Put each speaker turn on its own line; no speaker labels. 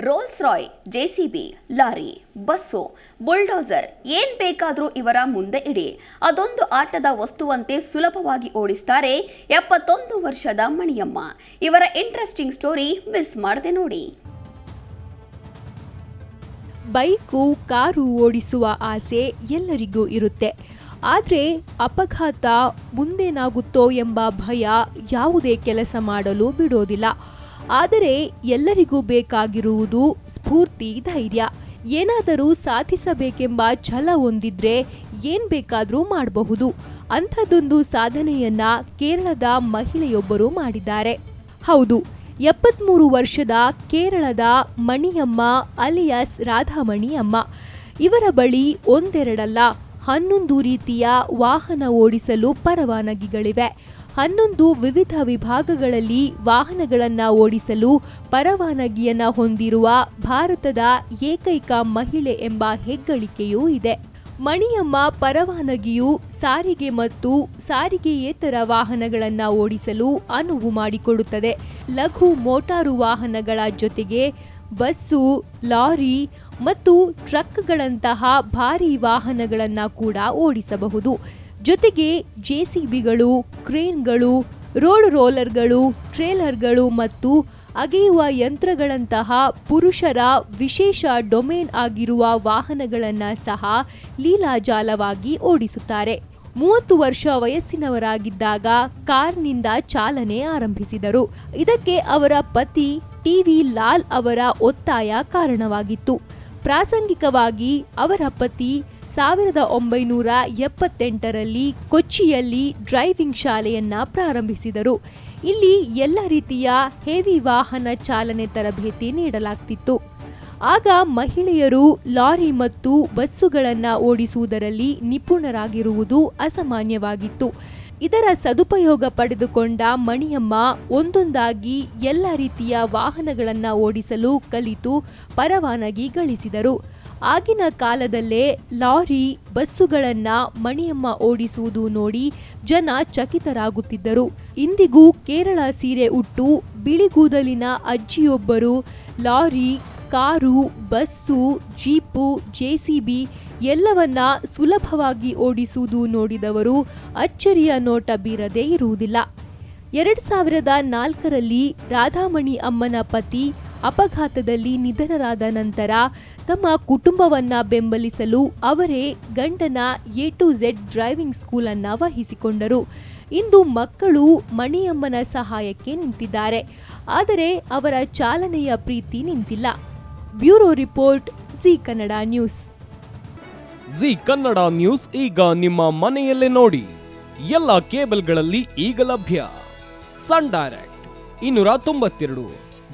Rolls Royce JCB lorry, bus, bulldozer, ಏನ್ ಬೇಕಾದರೂ ಇವರ ಮುಂದೆ ಇಡಿ. ಅದೊಂದು ಆಟದ ವಸ್ತುವಂತೆ ಸುಲಭವಾಗಿ ಓಡಿಸ್ತಾರೆ ಎಪ್ಪತ್ತೊಂದು ವರ್ಷದ ಮಣಿಯಮ್ಮ. ಇವರ ಇಂಟ್ರೆಸ್ಟಿಂಗ್ ಸ್ಟೋರಿ ಮಿಸ್ ಮಾಡದೆ ನೋಡಿ.
ಬೈಕು, ಕಾರು ಓಡಿಸುವ ಆಸೆ ಎಲ್ಲರಿಗೂ ಇರುತ್ತೆ. ಆದರೆ ಅಪಘಾತ ಮುಂದೇನಾಗುತ್ತೋ ಎಂಬ ಭಯ ಯಾವುದೇ ಕೆಲಸ ಮಾಡಲು ಬಿಡೋದಿಲ್ಲ. ಆದರೆ ಎಲ್ಲರಿಗೂ ಬೇಕಾಗಿರುವುದು ಸ್ಫೂರ್ತಿ, ಧೈರ್ಯ. ಏನಾದರೂ ಸಾಧಿಸಬೇಕೆಂಬ ಛಲ ಹೊಂದಿದ್ರೆ ಏನ್ ಬೇಕಾದರೂ ಮಾಡಬಹುದು. ಅಂಥದ್ದೊಂದು ಸಾಧನೆಯನ್ನ ಕೇರಳದ ಮಹಿಳೆಯೊಬ್ಬರು ಮಾಡಿದ್ದಾರೆ. ಹೌದು, ಎಪ್ಪತ್ಮೂರು ವರ್ಷದ ಕೇರಳದ ಮಣಿಯಮ್ಮ ಅಲಿಯಾಸ್ ರಾಧಾಮಣಿಯಮ್ಮ. ಇವರ ಬಳಿ ಒಂದೆರಡಲ್ಲ, ಹನ್ನೊಂದು ರೀತಿಯ ವಾಹನ ಓಡಿಸಲು ಪರವಾನಗಿಗಳಿವೆ. ಹನ್ನೊಂದು ವಿವಿಧ ವಿಭಾಗಗಳಲ್ಲಿ ವಾಹನಗಳನ್ನು ಓಡಿಸಲು ಪರವಾನಗಿಯನ್ನು ಹೊಂದಿರುವ ಭಾರತದ ಏಕೈಕ ಮಹಿಳೆ ಎಂಬ ಹೆಗ್ಗಳಿಕೆಯೂ ಇದೆ. ಮಣಿಯಮ್ಮ ಪರವಾನಗಿಯು ಸಾರಿಗೆ ಮತ್ತು ಸಾರಿಗೆಯೇತರ ವಾಹನಗಳನ್ನು ಓಡಿಸಲು ಅನುವು ಮಾಡಿಕೊಡುತ್ತದೆ. ಲಘು ಮೋಟಾರು ವಾಹನಗಳ ಜೊತೆಗೆ ಬಸ್ಸು, ಲಾರಿ ಮತ್ತು ಟ್ರಕ್ಗಳಂತಹ ಭಾರೀ ವಾಹನಗಳನ್ನು ಕೂಡ ಓಡಿಸಬಹುದು. ಜೊತೆಗೆ ಜೆಸಿಬಿಗಳು, ಕ್ರೇನ್ಗಳು, ರೋಡ್ ರೋಲರ್ಗಳು, ಟ್ರೇಲರ್ಗಳು ಮತ್ತು ಅಗೆಯುವ ಯಂತ್ರಗಳಂತಹ ಪುರುಷರ ವಿಶೇಷ ಡೊಮೇನ್ ಆಗಿರುವ ವಾಹನಗಳನ್ನು ಸಹ ಲೀಲಾಜಾಲವಾಗಿ ಓಡಿಸುತ್ತಾರೆ. ಮೂವತ್ತು ವರ್ಷ ವಯಸ್ಸಿನವರಾಗಿದ್ದಾಗ ಕಾರ್ನಿಂದ ಚಾಲನೆ ಆರಂಭಿಸಿದರು. ಇದಕ್ಕೆ ಅವರ ಪತಿ ಟಿವಿ ಲಾಲ್ ಅವರ ಒತ್ತಾಯ ಕಾರಣವಾಗಿತ್ತು. ಪ್ರಾಸಂಗಿಕವಾಗಿ ಅವರ ಪತಿ ಸಾವಿರದ ಒಂಬೈನೂರ ಎಪ್ಪತ್ತೆಂಟರಲ್ಲಿ ಕೊಚ್ಚಿಯಲ್ಲಿ ಡ್ರೈವಿಂಗ್ ಶಾಲೆಯನ್ನ ಪ್ರಾರಂಭಿಸಿದರು. ಇಲ್ಲಿ ಎಲ್ಲ ರೀತಿಯ ಹೆವಿ ವಾಹನ ಚಾಲನೆ ತರಬೇತಿ ನೀಡಲಾಗ್ತಿತ್ತು. ಆಗ ಮಹಿಳೆಯರು ಲಾರಿ ಮತ್ತು ಬಸ್ಸುಗಳನ್ನು ಓಡಿಸುವುದರಲ್ಲಿ ನಿಪುಣರಾಗಿರುವುದು ಅಸಾಮಾನ್ಯವಾಗಿತ್ತು. ಇದರ ಸದುಪಯೋಗ ಪಡೆದುಕೊಂಡ ಮಣಿಯಮ್ಮ ಒಂದೊಂದಾಗಿ ಎಲ್ಲ ರೀತಿಯ ವಾಹನಗಳನ್ನು ಓಡಿಸಲು ಕಲಿತು ಪರವಾನಗಿ ಗಳಿಸಿದರು. ಆಗಿನ ಕಾಲದಲ್ಲೇ ಲಾರಿ ಬಸ್ಸುಗಳನ್ನ ಮಣಿಯಮ್ಮ ಓಡಿಸುವುದು ನೋಡಿ ಜನ ಚಕಿತರಾಗುತ್ತಿದ್ದರು. ಇಂದಿಗೂ ಕೇರಳ ಸೀರೆ ಉಟ್ಟು ಬಿಳಿಗೂದಲಿನ ಅಜ್ಜಿಯೊಬ್ಬರು lorry, car, bus, jeep JCB ಎಲ್ಲವನ್ನ ಸುಲಭವಾಗಿ ಓಡಿಸುವುದು ನೋಡಿದವರು ಅಚ್ಚರಿಯ ನೋಟ ಬೀರದೇ ಇರುವುದಿಲ್ಲ. ಎರಡು ಸಾವಿರದ ನಾಲ್ಕರಲ್ಲಿ ರಾಧಾಮಣಿ ಅಮ್ಮನ ಪತಿ ಅಪಘಾತದಲ್ಲಿ ನಿಧನರಾದ ನಂತರ ತಮ್ಮ ಕುಟುಂಬವನ್ನ ಬೆಂಬಲಿಸಲು ಅವರೇ ಗಂಡನ A to Z driving school ಅನ್ನ ವಹಿಸಿಕೊಂಡರು. ಇಂದು ಮಕ್ಕಳು ಮಣಿಯಮ್ಮನ ಸಹಾಯಕ್ಕೆ ನಿಂತಿದ್ದಾರೆ. ಆದರೆ ಅವರ ಚಾಲನೆಯ ಪ್ರೀತಿ ನಿಂತಿಲ್ಲ. Bureau report, Zee Kannada news.
Zee Kannada news ಈಗ ನಿಮ್ಮ ಮನೆಯಲ್ಲೇ ನೋಡಿ. ಎಲ್ಲ ಕೇಬಲ್ಗಳಲ್ಲಿ ಈಗ ಲಭ್ಯ. ಸನ್ ಡೈರೆಕ್ಟ್, ಇನ್ನೂರ ತೊಂಬತ್ತೆರಡು.